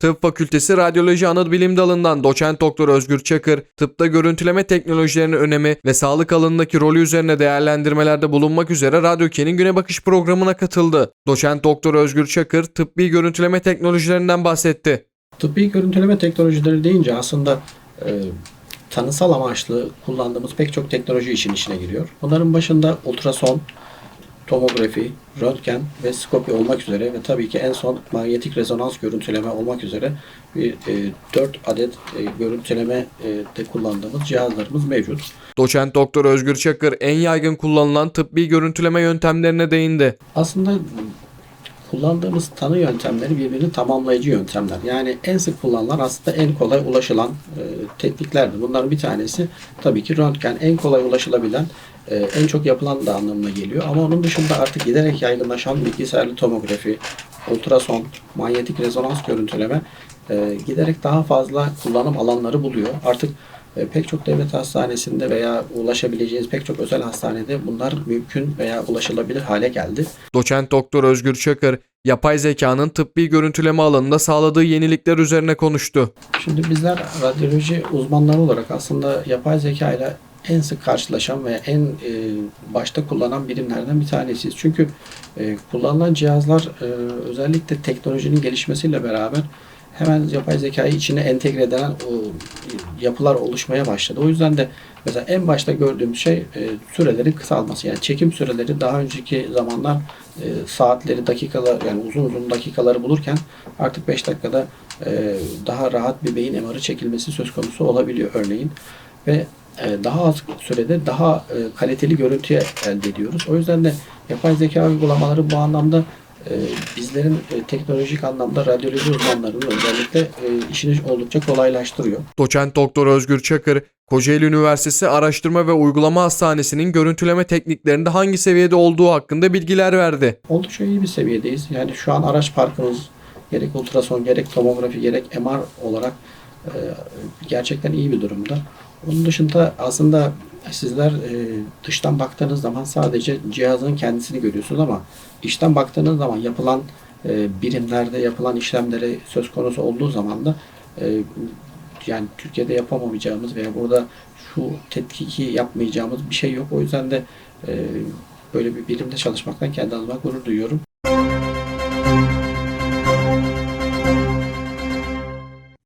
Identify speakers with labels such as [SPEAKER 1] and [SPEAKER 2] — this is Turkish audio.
[SPEAKER 1] Tıp Fakültesi Radyoloji Anabilim Dalı'ndan doçent doktor Özgür Çakır, tıpta görüntüleme teknolojilerinin önemi ve sağlık alanındaki rolü üzerine değerlendirmelerde bulunmak üzere Radyoke'nin Güne Bakış programına katıldı. Doçent doktor Özgür Çakır, tıbbi görüntüleme teknolojilerinden bahsetti.
[SPEAKER 2] Tıbbi görüntüleme teknolojileri deyince aslında e, tanısal amaçlı kullandığımız pek çok teknoloji için içine giriyor. Bunların başında ultrason, tomografi, röntgen ve skopi olmak üzere ve tabii ki en son manyetik rezonans görüntüleme olmak üzere bir e, 4 adet e, görüntüleme e, de kullandığımız cihazlarımız mevcut.
[SPEAKER 1] Doçent doktor Özgür Çakır en yaygın kullanılan tıbbi görüntüleme yöntemlerine değindi.
[SPEAKER 2] Aslında kullandığımız tanı yöntemleri birbirini tamamlayıcı yöntemler. Yani en sık kullanılan aslında en kolay ulaşılan e, tekniklerdir. Bunların bir tanesi tabii ki röntgen en kolay ulaşılabilen e, en çok yapılan da anlamına geliyor. Ama onun dışında artık giderek yaygınlaşan bilgisayarlı tomografi, ultrason, manyetik rezonans görüntüleme e, giderek daha fazla kullanım alanları buluyor. Artık pek çok devlet hastanesinde veya ulaşabileceğiniz pek çok özel hastanede bunlar mümkün veya ulaşılabilir hale geldi.
[SPEAKER 1] Doçent doktor Özgür Çakır, yapay zekanın tıbbi görüntüleme alanında sağladığı yenilikler üzerine konuştu.
[SPEAKER 2] Şimdi bizler radyoloji uzmanları olarak aslında yapay zeka ile en sık karşılaşan ve en e, başta kullanan birimlerden bir tanesiyiz. Çünkü e, kullanılan cihazlar e, özellikle teknolojinin gelişmesiyle beraber hemen yapay zekayı içine entegre eden o yapılar oluşmaya başladı. O yüzden de mesela en başta gördüğümüz şey e, sürelerin kısalması. Yani çekim süreleri daha önceki zamanlar e, saatleri, dakikalar yani uzun uzun dakikaları bulurken artık 5 dakikada e, daha rahat bir beyin MR'ı çekilmesi söz konusu olabiliyor örneğin. Ve e, daha az sürede daha e, kaliteli görüntü elde ediyoruz. O yüzden de yapay zeka uygulamaları bu anlamda bizlerin e, teknolojik anlamda radyoloji uzmanlarının özellikle e, işini oldukça kolaylaştırıyor.
[SPEAKER 1] Doçent doktor Özgür Çakır, Kocaeli Üniversitesi Araştırma ve Uygulama Hastanesi'nin görüntüleme tekniklerinde hangi seviyede olduğu hakkında bilgiler verdi.
[SPEAKER 2] Oldukça iyi bir seviyedeyiz. Yani şu an araç parkımız gerek ultrason gerek tomografi gerek MR olarak e, gerçekten iyi bir durumda. Onun dışında aslında sizler e, dıştan baktığınız zaman sadece cihazın kendisini görüyorsunuz ama içten baktığınız zaman yapılan e, birimlerde yapılan işlemleri söz konusu olduğu zaman da e, yani Türkiye'de yapamayacağımız veya burada şu tetkiki yapmayacağımız bir şey yok. O yüzden de e, böyle bir bilimde çalışmaktan kendi adıma gurur duyuyorum.